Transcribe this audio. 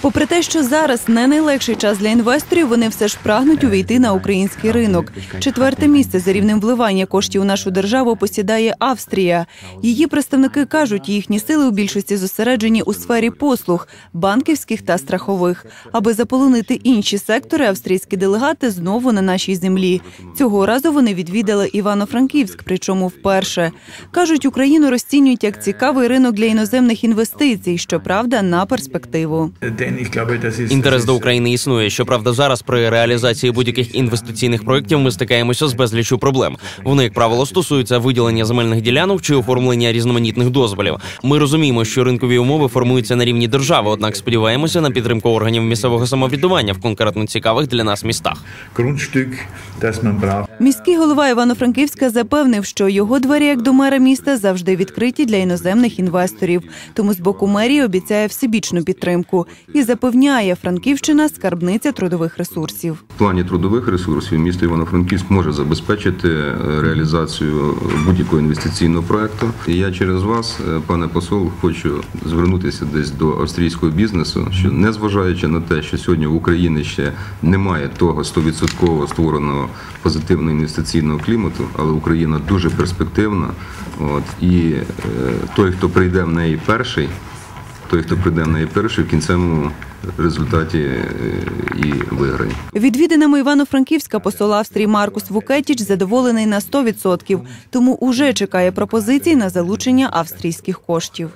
Попри те, що зараз не найлегший час для інвесторів, вони все ж прагнуть увійти на український ринок. Четверте місце за рівнем вливання коштів у нашу державу посідає Австрія. Її представники кажуть, їхні сили у більшості зосереджені у сфері послуг, банківських та страхових. Аби заполонити інші сектори, австрійські делегати знову на нашій землі. Цього разу вони відвідали Івано-Франківськ, причому вперше. кажуть, Україну розцінюють як цікавий ринок для іноземних інвестицій, щоправда, на перспективу. Інтерес до України існує. Щоправда, зараз при реалізації будь-яких інвестиційних проєктів ми стикаємося з безліччю проблем. Вони, як правило, стосуються виділення земельних ділянок чи оформлення різноманітних дозволів. Ми розуміємо, що ринкові умови формуються на рівні держави, однак сподіваємося на підтримку органів місцевого самоврядування в конкретно цікавих для нас містах. Міський голова Івано-Франківська запевнив, що його двері, як до мера міста, завжди відкриті для іноземних інвесторів. Тому з боку мерії обіцяє всебічну підтримку і запевняє, Франківщина скарбниця трудових ресурсів. В плані трудових ресурсів місто Івано-Франківськ може забезпечити е, реалізацію будь-якого інвестиційного проекту. І я через вас, е, пане посол, хочу звернутися десь до австрійського бізнесу, що незважаючи на те, що сьогодні в Україні ще немає того 100% створеного позитивного інвестиційного клімату, але Україна дуже перспективна. От і е, той, хто прийде в неї перший, той, хто прийде в неї перший, в кінцевому результаті е, і виграє. Відвідинами Івано-Франківська посол Австрії Маркус Вукетіч задоволений на 100%, тому уже чекає пропозицій на залучення австрійських коштів.